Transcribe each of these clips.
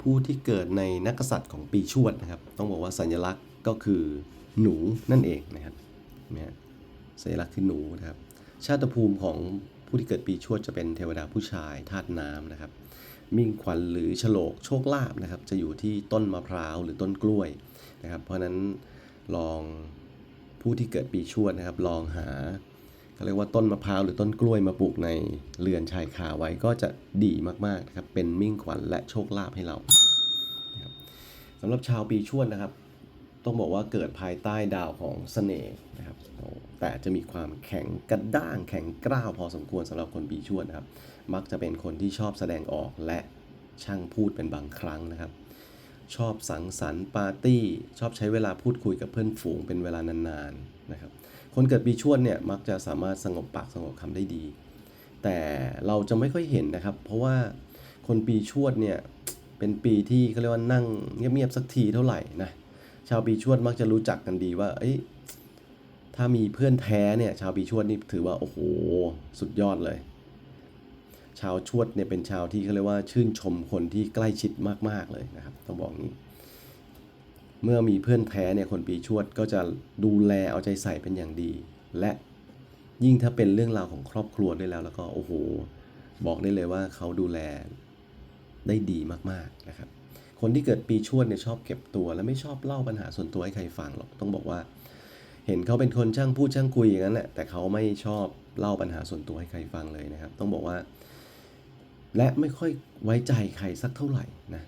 ผู้ที่เกิดในนักษัตริย์ของปีชวดนะครับ ต้องบอกว่าสัญลักษณ์ก็คือหนูนั่นเองนะครับนไหมฮะสัญลักษณ์คือหนูนะครับ ชาติภูมิของผู้ที่เกิดปีชวดจะเป็นเทวดาผู้ชายธาตุน้ำนะครับ มิ่งขวัญหรือฉลกโชคลาภนะครับ จะอยู่ที่ต้นมะพร้าวหรือต้นกล้วยนะครับ เพราะนั้นลองผู้ที่เกิดปีชวดนะครับ ลองหา เขาเรียกว่าต้นมะพร้าวหรือต้นกล้วยมาปลูกในเรือนชายคาไว้ก็จะดีมากๆนะครับเป็นมิ่งขวัญและโชคลาภให้เรานะครับสำหรับชาวปีชวดนะครับ ต้องบอกว่าเกิดภายใต้ดาวของเสน่ห์นะครับแต่จะมีความแข็งกระด้างแข็งกร้าวพอสมควรสำหรับคนปีชวดนะครับ มักจะเป็นคนที่ชอบแสดงออกและช่างพูดเป็นบางครั้งนะครับ ชอบสังสรรค์ปาร์ตี้ ชอบใช้เวลาพูดคุยกับเพื่อนฝูงเป็นเวลานานๆ นะครับคนเกิดปีชวดเนี่ยมักจะสามารถสงบปากสงบคำได้ดี แต่เราจะไม่ค่อยเห็นนะครับ เพราะว่าคนปีชวดเนี่ยเป็นปีที่เขาเรียกว่านั่งเงียบๆสักทีเท่าไหร่นะชาวปีชวดมักจะรู้จักกันดีว่าเอ้ยถ้ามีเพื่อนแท้เนี่ยชาวปีชวดนี่ถือว่าโอ้โหสุดยอดเลย ชาวชวดเนี่ยเป็นชาวที่เขาเรียกว่าชื่นชมคนที่ใกล้ชิดมากๆเลยนะครับ ต้องบอกงี้ เมื่อมีเพื่อนแท้เนี่ยคนปีชวดก็จะดูแลเอาใจใส่เป็นอย่างดี และยิ่งถ้าเป็นเรื่องราวของครอบครัวด้วยแล้วแล้วก็โอ้โห บอกได้เลยว่าเขาดูแลได้ดีมากๆนะครับ คนที่เกิดปีชวดเนี่ยชอบเก็บตัว และไม่ชอบเล่าปัญหาส่วนตัวให้ใครฟังหรอกต้องบอกว่า เห็นเขาเป็นคนช่างพูดช่างคุยอย่างนั้นแหละแต่เขาไม่ชอบเล่าปัญหาส่วนตัวให้ใครฟังเลยนะครับ ต้องบอกว่า และไม่ค่อยไว้ใจใครสักเท่าไหร่นะ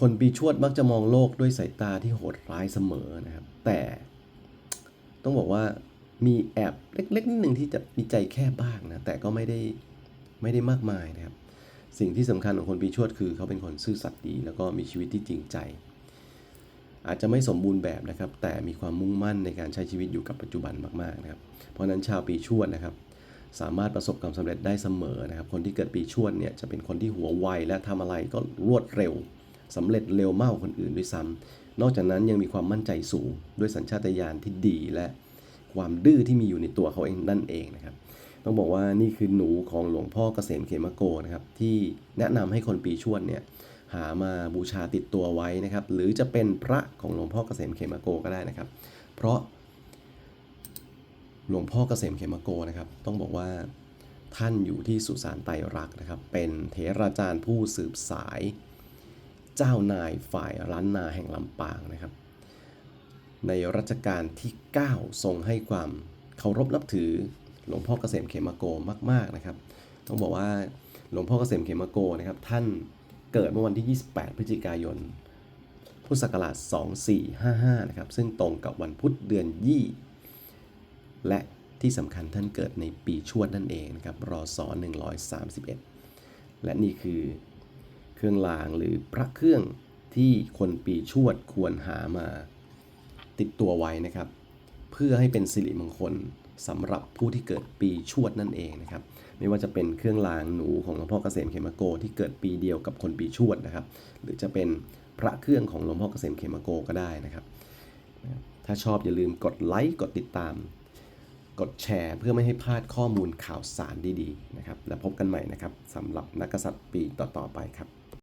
คนปีชวดมักจะมองโลกด้วยสายตาที่โหดร้ายเสมอนะครับ แต่ต้องบอกว่ามีแอบเล็กๆนิดหนึ่งที่จะมีใจแค่บ้างนะ แต่ก็ไม่ได้ไม่ได้มากมายนะครับ สิ่งที่สำคัญของคนปีชวดคือเขาเป็นคนซื่อสัตย์ดี แล้วก็มีชีวิตที่จริงใจ อาจจะไม่สมบูรณ์แบบนะครับ แต่มีความมุ่งมั่นในการใช้ชีวิตอยู่กับปัจจุบันมากๆนะครับ เพราะฉะนั้นชาวปีชวดนะครับ สามารถประสบความสำเร็จได้เสมอนะครับ คนที่เกิดปีชวดเนี่ยจะเป็นคนที่หัวไวและทำอะไรก็รวดเร็ว สำเร็จเร็วมากกว่าคนอื่นด้วยซ้ำนอกจากนั้นยังมีความมั่นใจสูง ด้วยสัญชาตญาณที่ดีและความดื้อที่มีอยู่ในตัวเขาเองนั่นเองนะครับ ต้องบอกว่านี่คือหนูของหลวงพ่อเกษมเขมโกนะครับที่แนะนำให้คนปีชวดเนี่ยหามาบูชาติดตัวไว้นะครับ หรือจะเป็นพระของหลวงพ่อเกษมเขมโกก็ได้นะครับ เพราะหลวงพ่อเกษมเขมโกนะครับ ต้องบอกว่าท่านอยู่ที่สุสานไตรรักนะครับ เป็นเถราจารย์ผู้สืบสาย เจ้านายฝ่ายล้านนาแห่งลำปางนะครับ ในรัชกาลที่ 9 ทรงให้ความเคารพนับถือหลวงพ่อเกษมเขมโกมาก ๆนะครับ ต้องบอกว่าหลวงพ่อเกษมเขมโกนะครับ ท่านเกิดเมื่อวันที่ 28 พฤศจิกายน พุทธศักราช 2455 นะครับ ซึ่งตรงกับวันพุธเดือนยี่ และที่สำคัญท่านเกิดในปีชวดนั่นเองนะครับรอศ131 และนี่คือ รื่องรางหรือพระเครื่องที่คนปีชวดควรหามาติดตัวไว้นะครับ เพื่อให้เป็นสิริมงคลสำหรับผู้ที่เกิดปีชวดนั่นเองนะครับ ไม่ว่าจะเป็นเครื่องรางหนูของหลวงพ่อเกษมเขมโกที่เกิดปีเดียวกับคนปีชวดนะครับ หรือจะเป็นพระเครื่องของหลวงพ่อเกษมเขมโกก็ได้นะครับ ถ้าชอบอย่าลืมกดไลค์กดติดตาม กดแชร์เพื่อไม่ให้พลาดข้อมูลข่าวสารดีๆนะครับ และพบกันใหม่นะครับสำหรับนักกษัตริย์ปีต่อๆไปครับ